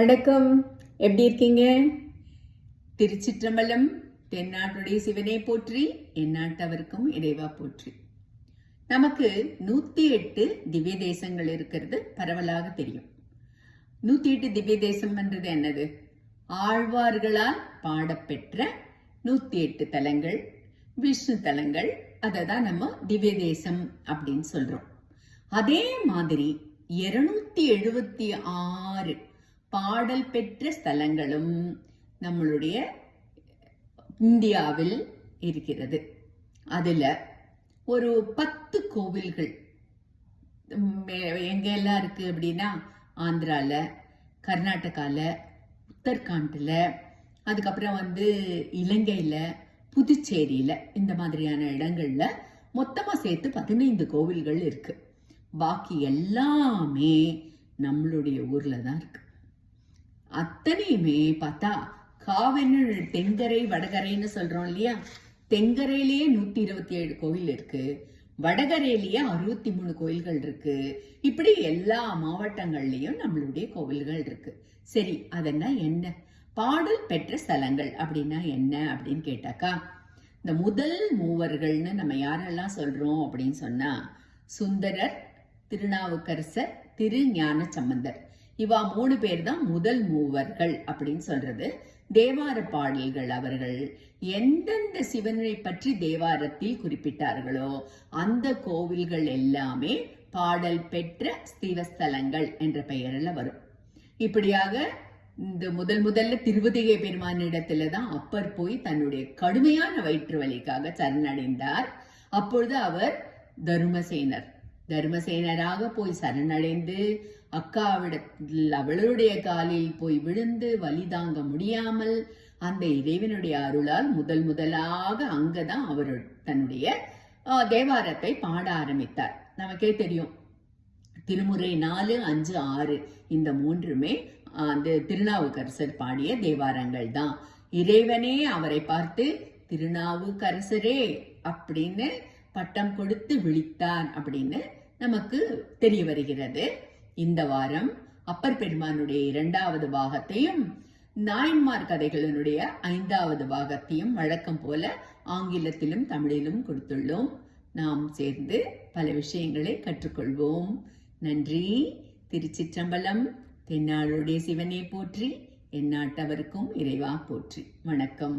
வணக்கம். எப்படி இருக்கீங்க? திருச்சிற்றம்பலம் தென்னாட்டுடைய சிவனை போற்றி எந்நாட்டவருக்கும் இறைவா போற்றி. நமக்கு நூத்தி எட்டு திவ்ய தேசங்கள் இருக்கிறது பரவலாக தெரியும். நூத்தி எட்டு திவ்ய தேசம்ன்றது என்னது? ஆழ்வார்களால் பாடப்பெற்ற நூத்தி எட்டு தலங்கள் விஷ்ணு தலங்கள் அதை தான் நம்ம திவ்ய தேசம் அப்படின்னு சொல்றோம். அதே மாதிரி இருநூத்தி எழுபத்தி ஆறு பாடல் பெற்ற ஸ்தலங்களும் நம்மளுடைய இந்தியாவில் இருக்கிறது. அதில் ஒரு பத்து கோவில்கள் எங்கெல்லாம் இருக்குது எல்லாம் அப்படின்னா ஆந்திராவில் கர்நாடகாவில் உத்தரகாண்டில் அதுக்கப்புறம் வந்து இலங்கையில் புதுச்சேரியில் இந்த மாதிரியான இடங்களில் மொத்தமாக சேர்த்து பதினைந்து கோவில்கள் இருக்குது பாக்கி எல்லாமே நம்மளுடைய ஊரில் தான் இருக்குது அத்தனையுமே பார்த்தா காவென்னு தென்கரை வடகரைன்னு சொல்றோம் இல்லையா? தென்கரையிலேயே நூத்தி இருபத்தி ஏழு கோவில் இருக்கு. வடகரையிலேயே அறுபத்தி மூணு கோயில்கள் இருக்கு. இப்படி எல்லா மாவட்டங்கள்லயும் நம்மளுடைய கோவில்கள் இருக்கு. சரி அதெல்லாம் என்ன? பாடல் பெற்ற ஸ்தலங்கள் அப்படின்னா என்ன அப்படின்னு கேட்டாக்கா இந்த முதல் மூவர்கள்னு நம்ம யாரெல்லாம் சொல்றோம் அப்படின்னு சொன்னா சுந்தரர் திருநாவுக்கரசர் திரு ஞான சம்பந்தர் இவா மூணு பேர் தான் முதல் மூவர்கள் அப்படின்னு சொல்றது. தேவார பாடல்கள் அவர்கள் எந்தெந்த சிவனை பற்றி தேவாரத்தில் குறிப்பிட்டார்களோ அந்த கோவில்கள் எல்லாமே பாடல் பெற்ற ஸ்தீவஸ்தலங்கள் என்ற பெயரில் வரும். இப்படியாக இந்த முதல் முதல்ல திருவதிகை பெருமானிடத்துல தான் அப்பர் போய் தன்னுடைய கடுமையான வயிற்று வலிக்காக சரணடைந்தார். அப்பொழுது அவர் தருமசேனர். தர்மசேனராக போய் சரணடைந்து அக்காவிடத்தில் அவளுடைய காலில் போய் விழுந்து வலி தாங்க முடியாமல் அந்த இறைவனுடைய அருளால் முதல் முதலாக அங்கதான் அவர் தன்னுடைய தேவாரத்தை பாட ஆரம்பித்தார். நமக்கே தெரியும். திருமுறை நாலு அஞ்சு ஆறு இந்த மூன்றுமே அந்த திருநாவுக்கரசர் பாடிய தேவாரங்கள் தான் இறைவனே அவரை பார்த்து திருநாவுக்கரசரே அப்படின்னு பட்டம் கொடுத்து விழித்தார் அப்படின்னு நமக்கு தெரிய வருகிறது. இந்த வாரம் அப்பர் பெருமானுடைய இரண்டாவது பாகத்தையும் நாயன்மார் கதைகளினுடைய ஐந்தாவது பாகத்தையும் வழக்கம் போல ஆங்கிலத்திலும் தமிழிலும் கொடுத்துள்ளோம். நாம் சேர்ந்து பல விஷயங்களை கற்றுக்கொள்வோம். நன்றி. திருச்சிற்றம்பலம் தென்னாளுடைய சிவனை போற்றி எந்நாட்டவருக்கும் இறைவா போற்றி. வணக்கம்.